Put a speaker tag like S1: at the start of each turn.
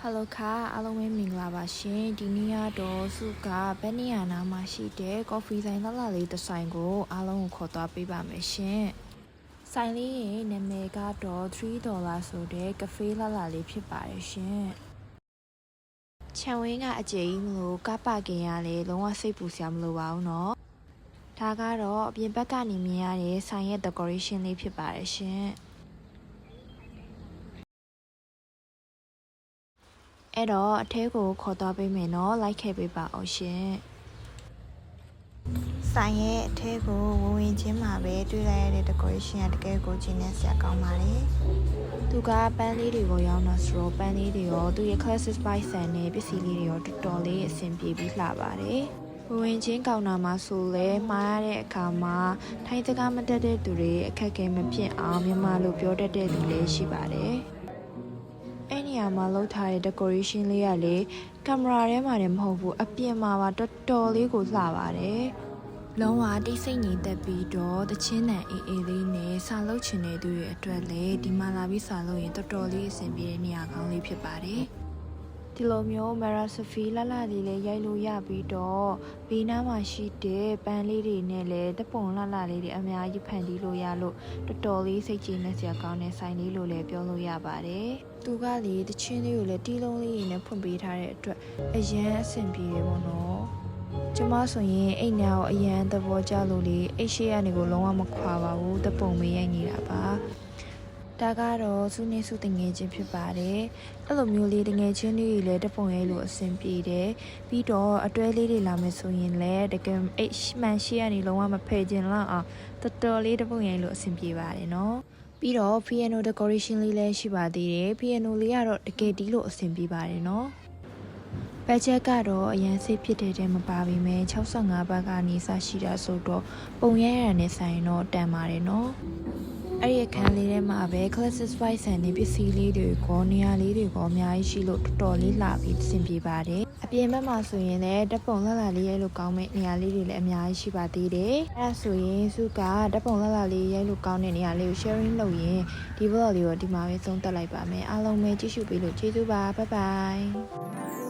S1: ဟယ်လိုခါအားလုံးပဲမင်္ဂလာပါရှင်ဒီနေ့ကတော့စုကဘက်နီယာနာမှာရှိတဲ့ကော်ဖီဆိုင်လှလှလေးတစ်ဆိုင်ကိုအားလုံးကိုခေါ်သွားပေးပါမယ်ရှင်ဆိုင်လေးရဲ့နာမည်ကတော့3ဒေါ်လာဆိုတဲ့ကဖေးလှလှလေးဖြစ်ပါတယ်ရှင်ခြံဝင်းကအကျယ်ကြီးမလို့ကပ်ပါကင်ရလေလုံးဝစိတ်ပူစရာမလိုပါဘူးเนาะဒါကတော့အပြင်ဘက်ကနေမြင်ရတဲ့ဆိုင်ရဲ့ decoration လေးဖြစ်ပါတယ်ရှင် အဲ့တော့အထဲကိုခေါ်သွားပေးမယ်နော်လိုက်ခဲ့ပေးပါအောင်ရှင်ဆိုင်ရဲ့အထဲကိုဝင်ဝင်ချင်းမှာပဲတွေ့လိုက်ရတဲ့ decoration ကတကယ်ကိုကျင်းနေစရာကောင်းပါတယ်သူကပန်းလေးတွေကိုရောင်းတာဆိုတော့ပန်းလေးတွေရောသူရဲ့ classic spice ဆန်နဲ့ပစ္စည်းလေးတွေရောတော်တော်လေးအဆင်ပြေပြီးလှပါတယ်ဝင်ဝင်ချင်းကောင်တာမှာဆိုလဲမှားရတဲ့အခါမှာထိုင်းစကားမတက်တဲ့သူတွေအခက်အခဲမဖြစ်အောင်မြန်မာလိုပြောတတ်တဲ့သူလည်းရှိပါတယ်အဲ့ နေရာမှာလောက်ထားတဲ့ decoration လေးကလေကင်မရာထဲမှာလည်းမဟုတ်ဘူးအပြင်မှာပါတော်တော်လေးကိုလှပါတယ်လုံးဝတိတ်ဆိတ်ငြိမ်သက်ပြီးတော့တချင်းတန်အေးအေးလေးနဲ့စာလုပ်ချင်တဲ့သူတွေအတွက်လည်းဒီမှာလာပြီးစာလုပ်ရင်တော်တော်လေးအဆင်ပြေတဲ့နေရာကောင်းလေးဖြစ်ပါတယ် ဒီလိုမျိုးမရာဆဖီလှလှလေးလေးရိုက်လို့ရပြီးတော့ဘေးနားမှာရှိတဲ့ပန်းလေးတွေနဲ့လည်းတပုံလှလှလေးတွေအများကြီးဖန်တီးလို့ရလို့တော်တော်လေးစိတ်ကြည်နဲ့စရာကောင်းတဲ့ဆိုင်လေးလို့လည်းပြောလို့ရပါတယ်။သူကလေတချင်းလေးကိုလည်းတီးလုံးလေးနဲ့ဖွင့်ပေးထားတဲ့အတွက်အရန်အဆင်ပြေတယ်ပေါ့နော်။ကျမဆိုရင်အိတ်ညာကိုအရန်သဘောကျလို့လေအိတ်ရှိရနေကိုလုံးဝမခွာပါဘူးတပုံမေးရိုက်နေတာပါ။ ဒါကတော့စုနေစုတငယ်ချင်းဖြစ်ပါတယ်အဲ့လိုမျိုးလေးတငယ်ချင်းတွေလည်းတပုံရဲလို့အဆင်ပြေတယ်ပြီးတော့အတွဲလေးတွေလာမယ်ဆိုရင်လည်းတကယ်အိတ်မှန်ရှိရနေလုံးဝမဖယ်ခြင်းလောက်အောင်တော်တော်လေးတပုံရဲလို့အဆင်ပြေပါတယ်နော်ပြီးတော့ piano decoration လေးလည်းရှိပါသေးတယ် piano လေးကတော့တကယ်ဒီလို့အဆင်ပြေပါတယ်နော်ဘတ်ဂျက်ကတော့အရန်စိတ်ဖြစ်တဲ့တဲမပါပေမဲ့65ဘတ်ကနေစရှိတာဆိုတော့ပုံရရတဲ့ဆိုင်တော့တန်ပါတယ်နော် အဲ့ဒီအခန်းလေးထဲမှာပဲ classic spice ဆန်နေပစ္စည်းလေးတွေကိုနေရာလေးတွေကိုအများကြီးရှိလို့တော်တော်လေးလာပြီးဆင်ပြေပါတယ်အပြင်ဘက်မှာဆိုရင်လည်းဓာတ်ပုံလှလှလေးရိုက်လို့ကောင်းမဲ့နေရာလေးတွေလည်းအများကြီးရှိပါသေးတယ်အဲ့ဒါဆိုရင်စုကဓာတ်ပုံလှလှလေးရိုက်လို့ကောင်းတဲ့နေရာလေးကို sharing လုပ်ရင်ဒီ vlog လေးကိုဒီမှာပဲဆုံးသက်လိုက်ပါမယ်အားလုံးပဲကြည့်ရှုပေးလို့ကျေးဇူးပါ bye bye